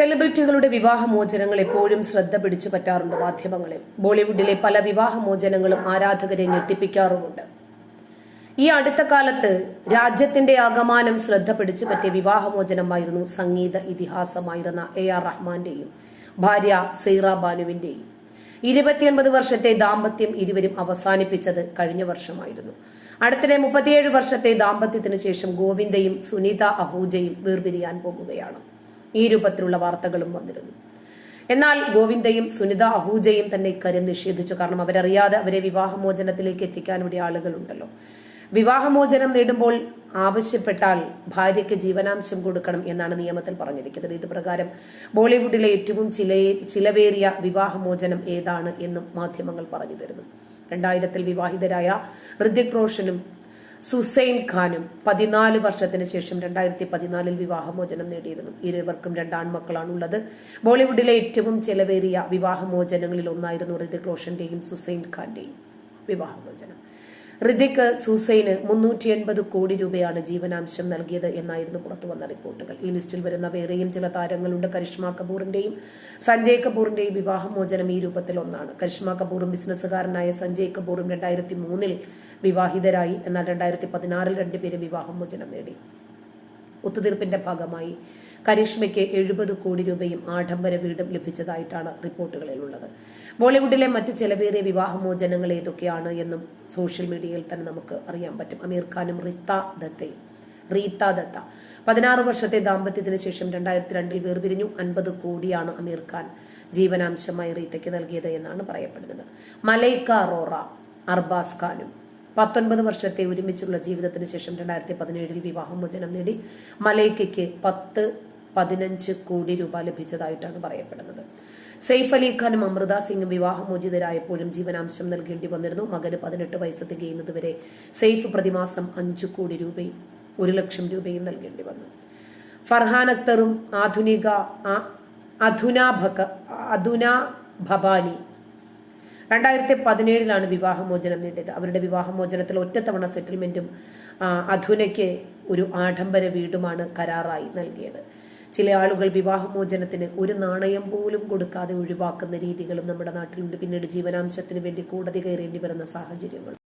സെലിബ്രിറ്റികളുടെ വിവാഹമോചനങ്ങൾ എപ്പോഴും ശ്രദ്ധ പിടിച്ചു പറ്റാറുണ്ട് മാധ്യമങ്ങളിൽ. ബോളിവുഡിലെ പല വിവാഹമോചനങ്ങളും ആരാധകരെ ഞെട്ടിപ്പിക്കാറുമുണ്ട്. ഈ അടുത്ത കാലത്ത് രാജ്യത്തിന്റെ ആകമാനം ശ്രദ്ധ പിടിച്ചു പറ്റിയ വിവാഹമോചനമായിരുന്നു സംഗീത ഇതിഹാസമായിരുന്ന എ ആർ റഹ്മാന്റെയും ഭാര്യ സീറ ബാനുവിന്റെയും. ഇരുപത്തിയൊൻപത് വർഷത്തെ ദാമ്പത്യം ഇരുവരും അവസാനിപ്പിച്ചത് കഴിഞ്ഞ വർഷമായിരുന്നു. അടുത്തിടെ മുപ്പത്തിയേഴ് വർഷത്തെ ദാമ്പത്യത്തിന് ശേഷം ഗോവിന്ദയും സുനിത അഹൂജയും വേർപിരിയാൻ പോകുകയാണ്. ഈ രൂപത്തിലുള്ള വാർത്തകളും വന്നിരുന്നു. എന്നാൽ ഗോവിന്ദയും സുനിത അഹൂജയും തന്നെ ഇക്കാര്യം നിഷേധിച്ചു. കാരണം അവരറിയാതെ അവരെ വിവാഹമോചനത്തിലേക്ക് എത്തിക്കാൻ ഇവിടെ ആളുകളുണ്ടല്ലോ. വിവാഹമോചനം നേടുമ്പോൾ ആവശ്യപ്പെട്ടാൽ ഭാര്യയ്ക്ക് ജീവനാംശം കൊടുക്കണം എന്നാണ് നിയമത്തിൽ പറഞ്ഞിരിക്കുന്നത്. ഇത് പ്രകാരം ബോളിവുഡിലെ ഏറ്റവും ചില ചിലവേറിയ വിവാഹമോചനം ഏതാണ് എന്നും മാധ്യമങ്ങൾ പറഞ്ഞു തരുന്നു. രണ്ടായിരത്തിൽ വിവാഹിതരായ ഋതിക് റോഷനും സുസൈൻ ഖാനും പതിനാല് വർഷത്തിന് ശേഷം രണ്ടായിരത്തി പതിനാലിൽ വിവാഹമോചനം നേടിയിരുന്നു. ഇരുവർക്കും രണ്ടാൺമക്കളാണുള്ളത് ബോളിവുഡിലെ ഏറ്റവും ചെലവേറിയ വിവാഹമോചനങ്ങളിൽ ഒന്നായിരുന്നു ഋതിക് റോഷന്റെയും സുസൈൻ ഖാന്റെയും വിവാഹമോചനം. ഋതിക് സുസൈന് മുന്നൂറ്റി എൺപത് കോടി രൂപയാണ് ജീവനാംശം നൽകിയത് എന്നായിരുന്നു പുറത്തു വന്ന റിപ്പോർട്ടുകൾ. ഈ ലിസ്റ്റിൽ വരുന്ന വേറെയും ചില താരങ്ങളുണ്ട്. കരിഷ്മ കപൂറിന്റെയും സഞ്ജയ് കപൂറിന്റെയും വിവാഹമോചനം ഈ രൂപത്തിൽ ഒന്നാണ്. കരിഷ്മ കപൂറും ബിസിനസ്സുകാരനായ സഞ്ജയ് കപൂറും രണ്ടായിരത്തി മൂന്നിൽ വിവാഹിതരായി. എന്നാൽ രണ്ടായിരത്തി പതിനാറിൽ രണ്ടുപേരും വിവാഹമോചനം നേടി. ഒത്തുതീർപ്പിന്റെ ഭാഗമായി കരിഷ്മയ്ക്ക് എഴുപത് കോടി രൂപയും ആഡംബര വീടും ലഭിച്ചതായിട്ടാണ് റിപ്പോർട്ടുകളിലുള്ളത്. ബോളിവുഡിലെ മറ്റ് ചെലവേറിയ വിവാഹമോചനങ്ങൾ ഏതൊക്കെയാണ് എന്നും സോഷ്യൽ മീഡിയയിൽ തന്നെ നമുക്ക് അറിയാൻ പറ്റും. അമീർ ഖാനും റിത്ത ദത്തയും. റീത്ത ദത്ത. പതിനാറ് വർഷത്തെ ദാമ്പത്യത്തിന് ശേഷം രണ്ടായിരത്തി രണ്ടിൽ വേർപിരിഞ്ഞു. അൻപത് കോടിയാണ് അമീർ ഖാൻ ജീവനാംശമായി റീത്തയ്ക്ക് നൽകിയത് എന്നാണ് പറയപ്പെടുന്നത്. മലൈക്ക അറോറ അർബാസ് ഖാനും പത്തൊൻപത് വർഷത്തെ ഒരുമിച്ചുള്ള ജീവിതത്തിന് ശേഷം രണ്ടായിരത്തി പതിനേഴിൽ വിവാഹമോചനം നേടി. മലൈക്കയ്ക്ക് പത്ത് പതിനഞ്ച് കോടി രൂപ ലഭിച്ചതായിട്ടാണ് പറയപ്പെടുന്നത്. സെയ്ഫ് അലി ഖാനും അമൃത സിംഗും വിവാഹമോചിതരായപ്പോഴും ജീവനാംശം നൽകേണ്ടി വന്നിരുന്നു. മകന് പതിനെട്ട് വയസ്സ് തികയുന്നതുവരെ സെയ്ഫ് പ്രതിമാസം അഞ്ചു കോടി രൂപയും ഒരു ലക്ഷം രൂപയും നൽകേണ്ടി വന്നു. ഫർഹാൻ അക്തറും ആധുനിക അധുനാഭക അധുന ഭവാനി രണ്ടായിരത്തി പതിനേഴിലാണ് വിവാഹമോചനം നേടിയത്. അവരുടെ വിവാഹമോചനത്തിൽ ഒറ്റത്തവണ സെറ്റിൽമെന്റും അധുനയ്ക്ക് ഒരു ആഡംബര വീടുമാണ് കരാറായി നൽകിയത്. ചില ആളുകൾ വിവാഹമോചനത്തിന് ഒരു നാണയം പോലും കൊടുക്കാതെ ഒഴിവാക്കുന്ന രീതികളും നമ്മുടെ നാട്ടിലുണ്ട്. പിന്നീട് ജീവനാംശത്തിന് വേണ്ടി കോടതി കയറേണ്ടി വരുന്ന സാഹചര്യങ്ങൾ